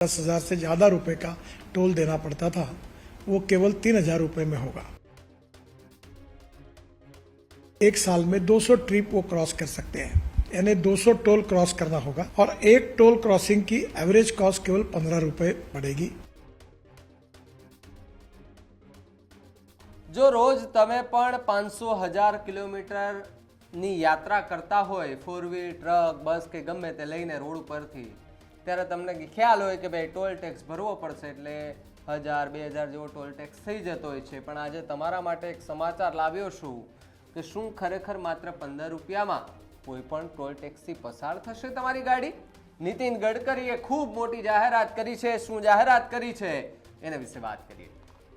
दस हजार से ज़्यादा रुपए का टोल देना पड़ता था वो केवल तीन हजार रुपए में होगा एक साल में 200 ट्रिप वो क्रॉस कर सकते हैं यानी 200 टोल क्रॉस करना होगा और एक टोल क्रॉसिंग की एवरेज कॉस्ट केवल पंद्रह रुपए पड़ेगी જો રોજ તમે પણ પાંચસો હજાર કિલોમીટરની યાત્રા કરતા હોય ફોર વ્હીલ ટ્રક બસ કે ગમે તે લઈને રોડ ઉપરથી ત્યારે તમને ખ્યાલ હોય કે ભાઈ ટોલ ટેક્સ ભરવો પડશે એટલે હજાર, બે હજાર જેવો ટોલ ટેક્સ થઈ જતો હોય છે. પણ આજે તમારા માટે એક સમાચાર લાવ્યો છું કે શું ખરેખર માત્ર પંદર રૂપિયામાં કોઈ પણ ટોલ ટેક્સથી પસાર થશે તમારી ગાડી? નીતિન ગડકરીએ ખૂબ મોટી જાહેરાત કરી છે. શું જાહેરાત કરી છે? એના વિશે વાત કરીએ.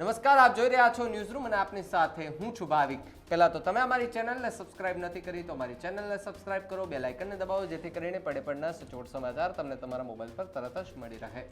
નમસ્કાર, આપ જોઈ રહ્યા છો ન્યૂઝ રૂમ અને આપની સાથે હું છું ભાવિક. પહેલા તો તમે અમારી ચેનલને સબસ્ક્રાઇબ નથી કરી, તો અમારી ચેનલને સબસ્ક્રાઇબ કરો બે લાઇકનને દબાવો, જેથી કરીને પડે પડના સચોટ સમાચાર તમને તમારા મોબાઈલ પર તરત જ મળી રહે.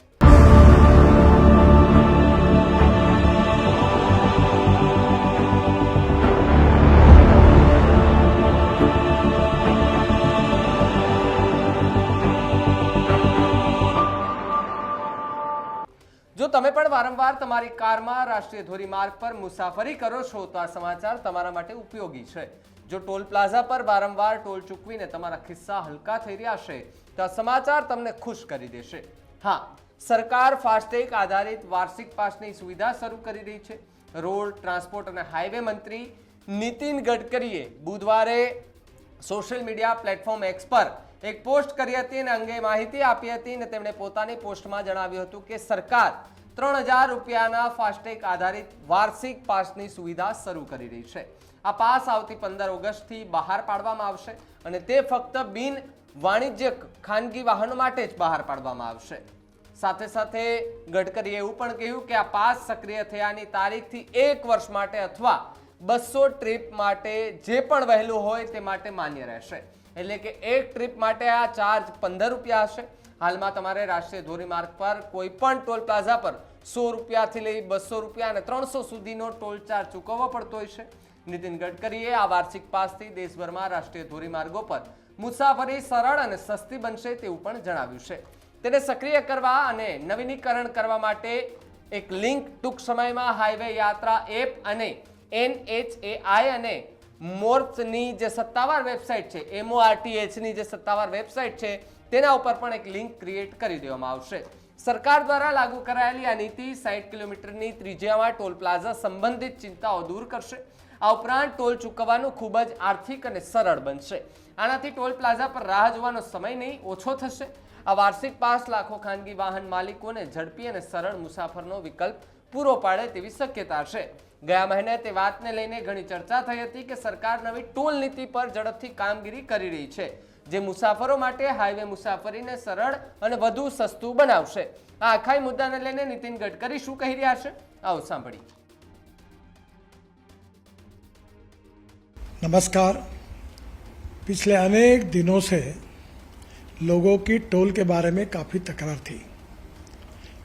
તમે પણ વારંવાર તમારી કારમાં રાષ્ટ્રીય ધોરીમાર્ગ પર મુસાફરી કરો છો તો આ સમાચાર તમારા માટે ઉપયોગી છે. જો ટોલ પ્લાઝા પર વારંવાર ટોલ ચૂકવીને તમારા ખિસ્સા હલકા થઈ રહ્યા છે, તો આ સમાચાર તમને ખુશ કરી દેશે. હા, સરકાર ફાસ્ટેગ આધારિત વાર્ષિક પાસની સુવિધા શરૂ કરી રહી છે. રોડ, ટ્રાન્સપોર્ટ અને હાઈવે મંત્રી નીતિન ગડકરીએ બુધવારે સોશિયલ મીડિયા પ્લેટફોર્મ એક્સ પર એક પોસ્ટ કરી હતી અને અંગે માહિતી આપી હતી અને તેમણે પોતાની પોસ્ટમાં જણાવ્યું હતું કે સરકાર ત્રણ હજાર રૂપિયાના ફાસ્ટેગ આધારિત વાર્ષિક પાસની સુવિધા શરૂ કરી રહી છે. આ પાસ આવતી પંદર ઓગસ્ટથી બહાર પાડવામાં આવશે અને તે ફક્ત બિન વાણિજ્યક ખાનગી વાહનો માટે જ બહાર પાડવામાં આવશે. સાથે સાથે ગડકરીએ એવું પણ કહ્યું કે આ પાસ સક્રિય થયાની તારીખથી એક વર્ષ માટે અથવા બસો ટ્રીપ માટે જે પણ વહેલું હોય તે માટે માન્ય રહેશે. એટલે કે એક ટ્રીપ માટે આ ચાર્જ પંદર રૂપિયા હશે. હાલમાં તમારે રાષ્ટ્રીય ધોરીમાર્ગ પર કોઈ પણ ટોલ પ્લાઝા પર સો રૂપિયાથી લઈ બસો રૂપિયા અને ત્રણસો સુધીનો ટોલ ચાર્જ ચૂકવવો પડતો હોય છે. નીતિન ગડકરીએ આ વાર્ષિક પાસથી દેશભરમાં રાષ્ટ્રીય ધોરીમાર્ગો પર મુસાફરી સરળ અને સસ્તી બનશે તેવું પણ જણાવ્યું છે. તેને સક્રિય કરવા અને નવીનીકરણ કરવા માટે એક લિંક ટૂંક સમયમાં હાઈવે યાત્રા એપ અને એનએચએઆઈ અને મોર્ચની જે સત્તાવાર વેબસાઇટ છે, એમઓઆરટીએચની જે સત્તાવાર વેબસાઇટ છે તેના ઉપર પણ એક લિંક ક્રિએટ કરી દેવામાં આવશે. સરકાર દ્વારા લાગુ કરાયેલી આ નીતિ સાઠ કિલોમીટરની ત્રિજ્યામાં ટોલ પ્લાઝા સંબંધિત ચિંતાઓ દૂર કરશે. આ ઉપરાંત ટોલ ચૂકવવાનું ખૂબ જ આર્થિક અને સરળ બનશે. આનાથી ટોલ પ્લાઝા પર રાહ જોવાનો સમય નહીં, ઓછો થશે. આ વાર્ષિક પાંચ લાખો ખાનગી વાહન માલિકોને ઝડપી અને સરળ મુસાફરનો વિકલ્પ પૂરો પાડે તેવી શક્યતા છે. ગયા મહિને તે વાતને લઈને ઘણી ચર્ચા થઈ હતી કે સરકાર નવી ટોલ નીતિ પર ઝડપથી કામગીરી કરી રહી છે. જે મુસાફરો માટે હાઈવે મુસાફરીને સરળ અને વધુ સસ્તું બનાવશે આ આખાઈ મુદ્દાને લઈને નીતિન ગડકરી શું કહી રહ્યા છે આવો સાંભળીએ नमस्कार पिछले अनेक दिनों से लोगों की टोल के बारे में काफ़ी तकरार थी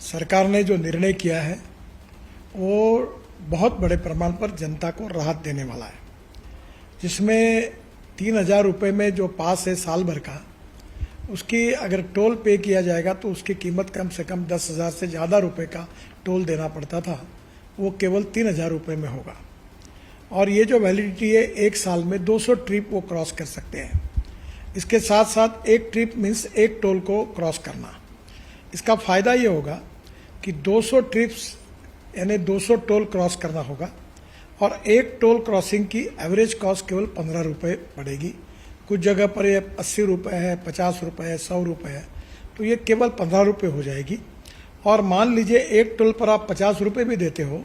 सरकार ने जो निर्णय किया है वो बहुत बड़े प्रमाण पर जनता को राहत देने वाला है जिसमें तीन हज़ार रुपये में जो पास है साल भर का, उसकी अगर टोल पे किया जाएगा तो उसकी कीमत कम से कम दस हज़ार से ज़्यादा रुपए का टोल देना पड़ता था। वो केवल तीन हज़ार रुपये में होगा। और ये जो वैलिडिटी है, एक साल में 200 ट्रिप वो क्रॉस कर सकते हैं। इसके साथ साथ एक ट्रिप मीन्स एक टोल को क्रॉस करना। इसका फ़ायदा ये होगा कि 200 ट्रिप्स यानी 200 टोल क्रॉस करना होगा। और एक टोल क्रॉसिंग की एवरेज कॉस्ट केवल पंद्रह रुपये पड़ेगी। कुछ जगह पर ये अस्सी रुपये है, पचास रुपये है, सौ रुपये है तो ये केवल पंद्रह रुपये हो जाएगी। और मान लीजिए एक टोल पर आप पचास रुपये भी देते हो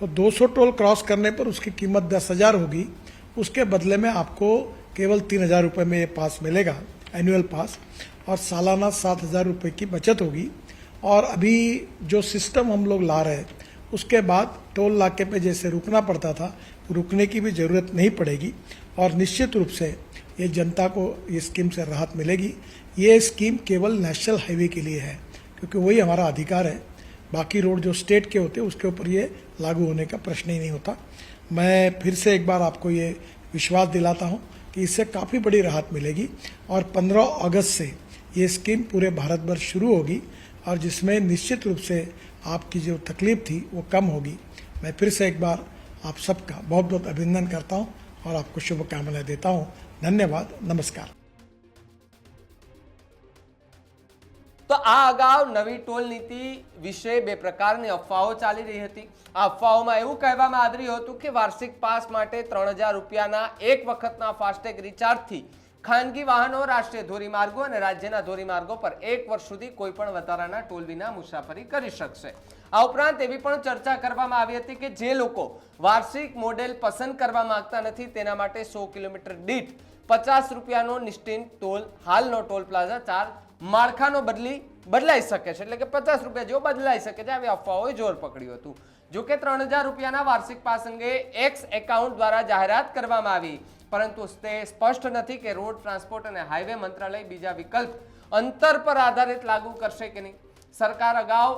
तो 200 टोल क्रॉस करने पर उसकी कीमत दस हज़ार होगी। उसके बदले में आपको केवल तीन हज़ार रुपये में ये पास मिलेगा एनुअल पास, और सालाना सात हज़ार रुपये की बचत होगी। और अभी जो सिस्टम हम लोग ला रहे हैं उसके बाद टोल नाके पे जैसे रुकना पड़ता था, रुकने की भी ज़रूरत नहीं पड़ेगी और निश्चित रूप से ये जनता को ये स्कीम से राहत मिलेगी। ये स्कीम केवल नेशनल हाईवे के लिए है, क्योंकि वही हमारा अधिकार है। बाकी रोड जो स्टेट के होते हैं, उसके ऊपर ये लागू होने का प्रश्न ही नहीं होता। मैं फिर से एक बार आपको ये विश्वास दिलाता हूँ कि इससे काफ़ी बड़ी राहत मिलेगी और 15 अगस्त से ये स्कीम पूरे भारत भर शुरू होगी। और जिसमें निश्चित रूप से आपकी जो तकलीफ थी वो कम होगी मैं फिर से एक बार आप सबका बहुत बहुत अभिनंदन करता हूँ और आपको शुभकामनाएं देता हूँ धन्यवाद नमस्कार તો આ અગાઉ નવી ટોલ નીતિ વિશે બે પ્રકારની અફવાઓ ચાલી રહી હતી આ અફવાઓમાં એવું કહેવામાં આવી રહ્યું હતું કે વાર્ષિક પાસ માટે ત્રણ હજાર રૂપિયાના એક વખતના ફાસ્ટેગ રિચાર્જથી ખાનગી વાહનો, રાષ્ટ્રીય ધોરીમાર્ગો અને રાજ્યના ધોરીમાર્ગો પર એક વર્ષ સુધી કોઈ પણ વધારાના ટોલ વિના મુસાફરી કરી શકશે. આ ઉપરાંત એવી પણ ચર્ચા કરવામાં આવી હતી કે જે લોકો વાર્ષિક મોડેલ પસંદ કરવા માંગતા નથી, તેના માટે સો કિલોમીટર દીઠ પચાસ રૂપિયાનો નિશ્ચિત ટોલ, હાલનો ટોલ પ્લાઝા ચાર્જ માળખાનો બદલી બદલાઈ શકે છે. એટલે કે પચાસ રૂપિયા જેવો બદલાઈ શકે છે. આવી અફવાઓએ જોર પકડ્યું હતું. જો કે ત્રણ હજાર રૂપિયાના વાર્ષિક પાસ અંગે એક્સ એકાઉન્ટ દ્વારા જાહેરાત કરવામાં આવી. પરંતુ તે સ્પષ્ટ નથી કે રોડ ટ્રાન્સપોર્ટ અને હાઈવે મંત્રાલય બીજા વિકલ્પ અંતર પર આધારિત લાગુ કરશે કે નહીં. સરકાર અગાઉ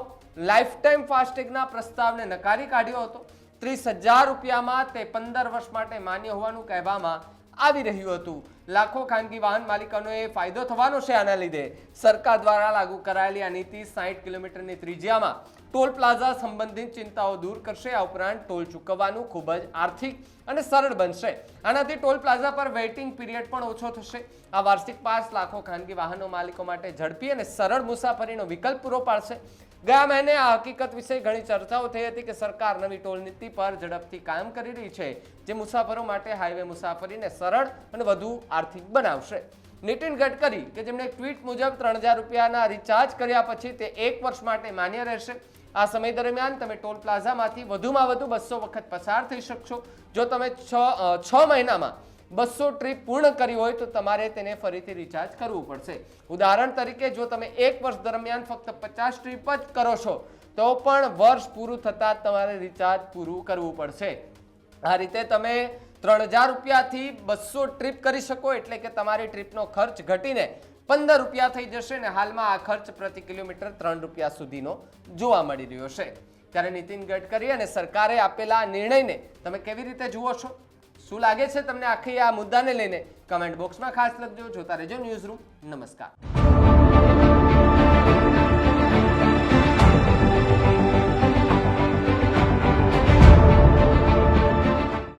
લાઈફ ટાઈમ ફાસ્ટેગના પ્રસ્તાવને નકારી કાઢ્યો હતો. ત્રીસ હજાર રૂપિયામાં તે પંદર વર્ષ માટે માન્ય હોવાનું કહેવામાં આવી રહ્યું હતું. લાખો ખાનગી વાહન માલિકોને ફાયદો થવાનો છે આના લીધે. સરકાર દ્વારા લાગુ કરાયેલી આ નીતિ સાઠ કિલોમીટરની ત્રિજ્યામાં ટોલ પ્લાઝા સંબંધિત ચિંતાઓ દૂર કરશે. આ ઉપરાંત ટોલ ચૂકવવાનું ખૂબ જ આર્થિક અને સરળ બનશે. આનાથી ટોલ પ્લાઝા પર વેઇટિંગ પીરિયડ પણ ઓછો થશે. આ વાર્ષિક પાસ લાખો ખાનગી વાહનો માલિકો માટે ઝડપી અને સરળ મુસાફરીનો વિકલ્પ પૂરો પાડશે. ગયા મહિને આ હકીકત વિશે ઘણી ચર્ચાઓ થઈ હતી કે સરકાર નવી ટોલ નીતિ પર ઝડપથી કામ કરી રહી છે, જે મુસાફરો માટે હાઈવે મુસાફરીને સરળ અને વધુ આર્થિક બનાવશે. નીતિન ગડકરી, કે જેમણે ટ્વીટ મુજબ ત્રણ હજાર રૂપિયાના રિચાર્જ કર્યા પછી તે એક વર્ષ માટે માન્ય રહેશે. આ સમય દરમિયાન તમે ટોલ પ્લાઝામાંથી વધુમાં વધુ બસો વખત પસાર થઈ શકશો. જો તમે છ છ મહિનામાં બસો ટ્રીપ પૂર્ણ કરી હોય તો તમારે તેને ફરીથી રિચાર્જ કરવું પડશે. ઉદાહરણ તરીકે જો તમે એક વર્ષ દરમિયાન ફક્ત પચાસ ટ્રીપ જ કરો છો, તો પણ વર્ષ પૂરું થતાં તમારે રિચાર્જ પૂરું કરવું પડશે. આ રીતે તમે ત્રણ હજાર રૂપિયાથી બસો ટ્રીપ કરી શકો, એટલે કે તમારી ટ્રીપનો ખર્ચ ઘટીને પંદર રૂપિયા થઈ જશે ને હાલમાં આ ખર્ચ પ્રતિ કિલોમીટર ત્રણ રૂપિયા સુધીનો જોવા મળી રહ્યો છે. ત્યારે નીતિન ગડકરી અને સરકારે આપેલા નિર્ણયને તમે કેવી રીતે જુઓ છો? શું લાગે છે તમને આખી આ મુદ્દાને લઈને? કમેન્ટ બોક્સમાં ખાસ લખજો, જોતા રહેજો ન્યૂઝ રૂમ નમસ્કાર.